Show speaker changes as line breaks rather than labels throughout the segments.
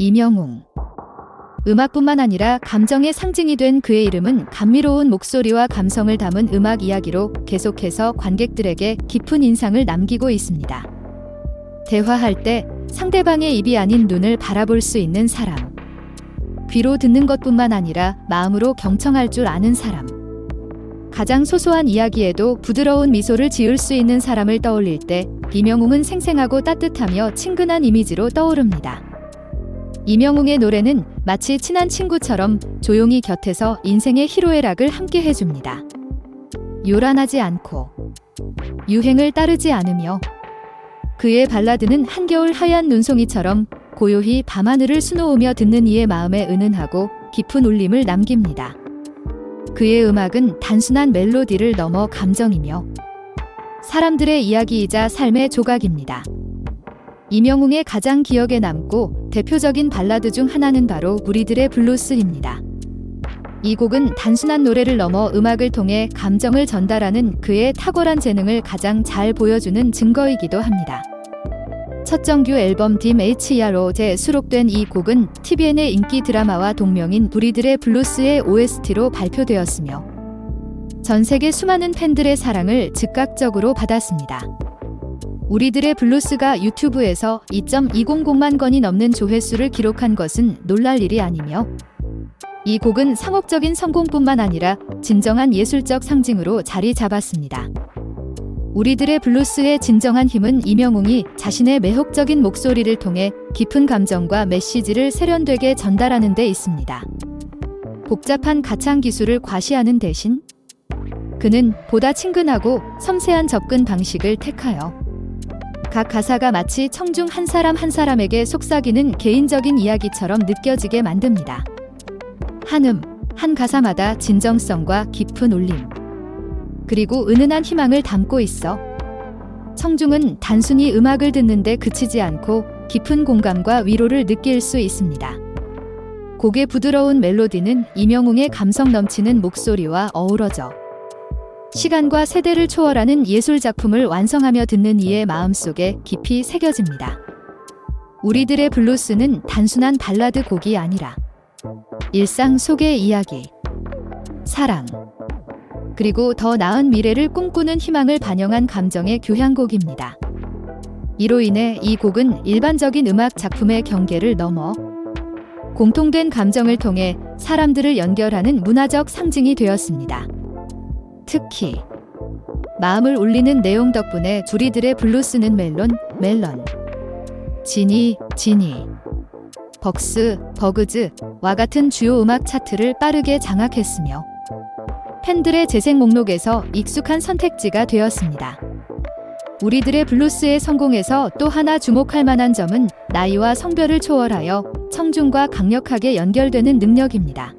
이명웅. 음악뿐만 아니라 감정의 상징이 된 그의 이름은 감미로운 목소리와 감성을 담은 음악 이야기로 계속해서 관객들에게 깊은 인상을 남기고 있습니다. 대화할 때 상대방의 입이 아닌 눈을 바라볼 수 있는 사람. 귀로 듣는 것뿐만 아니라 마음으로 경청할 줄 아는 사람. 가장 소소한 이야기에도 부드러운 미소를 지을 수 있는 사람을 떠올릴 때 이명웅은 생생하고 따뜻하며 친근한 이미지로 떠오릅니다. 이명웅의 노래는 마치 친한 친구처럼 조용히 곁에서 인생의 희로애락을 함께 해줍니다. 요란하지 않고 유행을 따르지 않으며 그의 발라드는 한겨울 하얀 눈송이처럼 고요히 밤하늘을 수놓으며 듣는 이의 마음에 은은하고 깊은 울림을 남깁니다. 그의 음악은 단순한 멜로디를 넘어 감정이며 사람들의 이야기이자 삶의 조각입니다. 이명웅의 가장 기억에 남고 대표적인 발라드 중 하나는 바로 우리들의 블루스입니다. 이 곡은 단순한 노래를 넘어 음악을 통해 감정을 전달하는 그의 탁월한 재능을 가장 잘 보여주는 증거이기도 합니다. 첫 정규 앨범 딤 HRO제 수록된 이 곡은 TVN의 인기 드라마와 동명인 우리들의 블루스의 OST로 발표되었으며 전 세계 수많은 팬들의 사랑을 즉각적으로 받았습니다. 우리들의 블루스가 유튜브에서 2.200만 건이 넘는 조회수를 기록한 것은 놀랄 일이 아니며 이 곡은 상업적인 성공뿐만 아니라 진정한 예술적 상징으로 자리 잡았습니다. 우리들의 블루스의 진정한 힘은 이명웅이 자신의 매혹적인 목소리를 통해 깊은 감정과 메시지를 세련되게 전달하는 데 있습니다. 복잡한 가창 기술을 과시하는 대신 그는 보다 친근하고 섬세한 접근 방식을 택하여 각 가사가 마치 청중 한 사람 한 사람에게 속삭이는 개인적인 이야기처럼 느껴지게 만듭니다. 한음, 한 가사마다 진정성과 깊은 울림, 그리고 은은한 희망을 담고 있어 청중은 단순히 음악을 듣는데 그치지 않고 깊은 공감과 위로를 느낄 수 있습니다. 곡의 부드러운 멜로디는 이명웅의 감성 넘치는 목소리와 어우러져 시간과 세대를 초월하는 예술 작품을 완성하며 듣는 이의 마음속에 깊이 새겨집니다. 우리들의 블루스는 단순한 발라드 곡이 아니라 일상 속의 이야기, 사랑, 그리고 더 나은 미래를 꿈꾸는 희망을 반영한 감정의 교향곡입니다. 이로 인해 이 곡은 일반적인 음악 작품의 경계를 넘어 공통된 감정을 통해 사람들을 연결하는 문화적 상징이 되었습니다. 특히 마음을 울리는 내용 덕분에 우리들의 블루스는 멜론, 멜런, 지니, 지니, 벅스, 버그즈와 같은 주요 음악 차트를 빠르게 장악했으며 팬들의 재생 목록에서 익숙한 선택지가 되었습니다. 우리들의 블루스의 성공에서 또 하나 주목할 만한 점은 나이와 성별을 초월하여 청중과 강력하게 연결되는 능력입니다.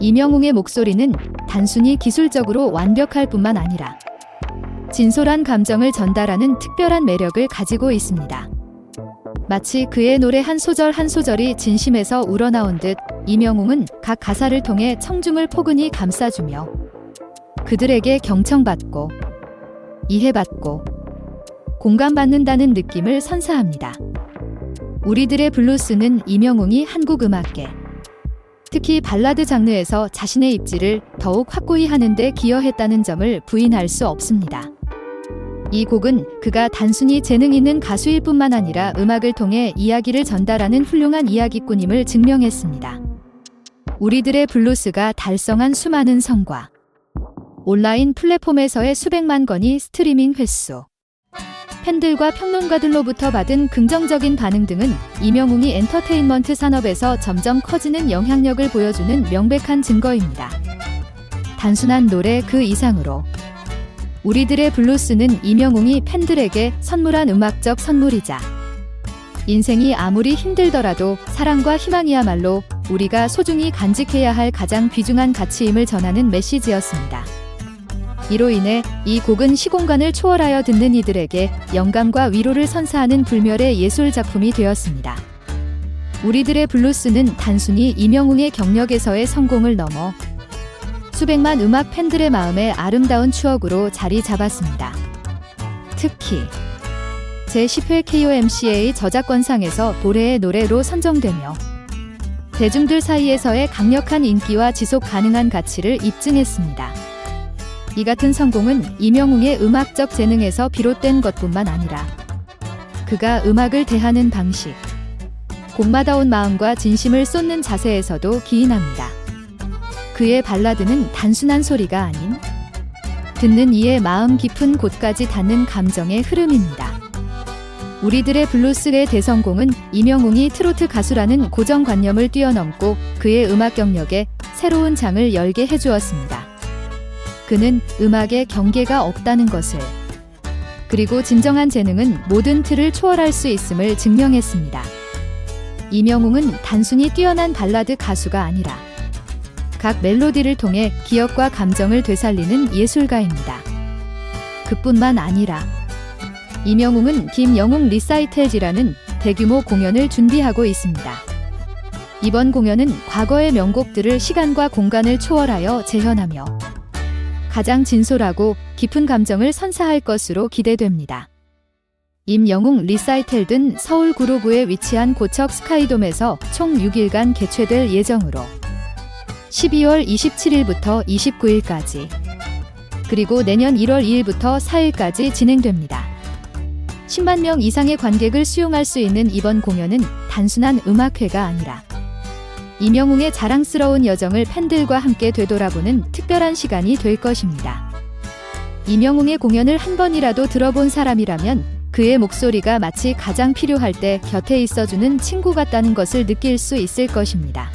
이명웅의 목소리는 단순히 기술적으로 완벽할 뿐만 아니라 진솔한 감정을 전달하는 특별한 매력을 가지고 있습니다. 마치 그의 노래 한 소절 한 소절이 진심에서 우러나온 듯 이명웅은 각 가사를 통해 청중을 포근히 감싸주며 그들에게 경청받고 이해받고 공감받는다는 느낌을 선사합니다. 우리들의 블루스는 이명웅이 한국 음악계 특히 발라드 장르에서 자신의 입지를 더욱 확고히 하는데 기여했다는 점을 부인할 수 없습니다. 이 곡은 그가 단순히 재능 있는 가수일 뿐만 아니라 음악을 통해 이야기를 전달하는 훌륭한 이야기꾼임을 증명했습니다. 우리들의 블루스가 달성한 수많은 성과. 온라인 플랫폼에서의 수백만 건의 스트리밍 횟수. 팬들과 평론가들로부터 받은 긍정적인 반응 등은 이명웅이 엔터테인먼트 산업에서 점점 커지는 영향력을 보여주는 명백한 증거입니다. 단순한 노래 그 이상으로 우리들의 블루스는 이명웅이 팬들에게 선물한 음악적 선물이자 인생이 아무리 힘들더라도 사랑과 희망이야말로 우리가 소중히 간직해야 할 가장 귀중한 가치임을 전하는 메시지였습니다. 이로 인해 이 곡은 시공간을 초월하여 듣는 이들에게 영감과 위로를 선사하는 불멸의 예술 작품이 되었습니다. 우리들의 블루스는 단순히 이명웅의 경력에서의 성공을 넘어 수백만 음악 팬들의 마음에 아름다운 추억으로 자리 잡았습니다. 특히 제10회 KOMCA 저작권상에서 올해의 노래로 선정되며 대중들 사이에서의 강력한 인기와 지속 가능한 가치를 입증했습니다. 이 같은 성공은 이명웅의 음악적 재능에서 비롯된 것뿐만 아니라 그가 음악을 대하는 방식, 곡마다운 마음과 진심을 쏟는 자세에서도 기인합니다. 그의 발라드는 단순한 소리가 아닌 듣는 이의 마음 깊은 곳까지 닿는 감정의 흐름입니다. 우리들의 블루스의 대성공은 이명웅이 트로트 가수라는 고정관념을 뛰어넘고 그의 음악 경력에 새로운 장을 열게 해주었습니다. 그는 음악에 경계가 없다는 것을 그리고 진정한 재능은 모든 틀을 초월할 수 있음을 증명했습니다. 이명웅은 단순히 뛰어난 발라드 가수가 아니라 각 멜로디를 통해 기억과 감정을 되살리는 예술가입니다. 그뿐만 아니라 이명웅은 김영웅 리사이텔지라는 대규모 공연을 준비하고 있습니다. 이번 공연은 과거의 명곡들을 시간과 공간을 초월하여 재현하며 가장 진솔하고 깊은 감정을 선사할 것으로 기대됩니다. 임영웅 리사이텔든 서울 구로구에 위치한 고척 스카이돔에서 총 6일간 개최될 예정으로 12월 27일부터 29일까지 그리고 내년 1월 2일부터 4일까지 진행됩니다. 10만 명 이상의 관객을 수용할 수 있는 이번 공연은 단순한 음악회가 아니라 이명웅의 자랑스러운 여정을 팬들과 함께 되돌아보는 특별한 시간이 될 것입니다. 이명웅의 공연을 한 번이라도 들어본 사람이라면 그의 목소리가 마치 가장 필요할 때 곁에 있어주는 친구 같다는 것을 느낄 수 있을 것입니다.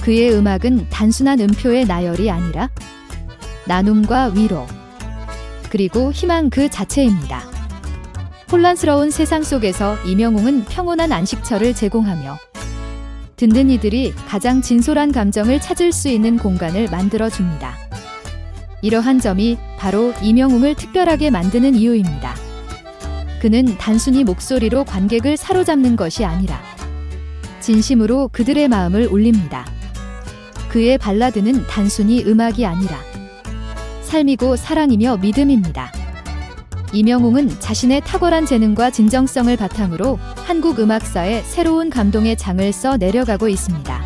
그의 음악은 단순한 음표의 나열이 아니라 나눔과 위로, 그리고 희망 그 자체입니다. 혼란스러운 세상 속에서 이명웅은 평온한 안식처를 제공하며 듣는 이들이 가장 진솔한 감정을 찾을 수 있는 공간을 만들어 줍니다. 이러한 점이 바로 이명웅을 특별하게 만드는 이유입니다. 그는 단순히 목소리로 관객을 사로잡는 것이 아니라 진심으로 그들의 마음을 울립니다. 그의 발라드는 단순히 음악이 아니라 삶이고 사랑이며 믿음입니다. 이명웅은 자신의 탁월한 재능과 진정성을 바탕으로 한국 음악사에 새로운 감동의 장을 써 내려가고 있습니다.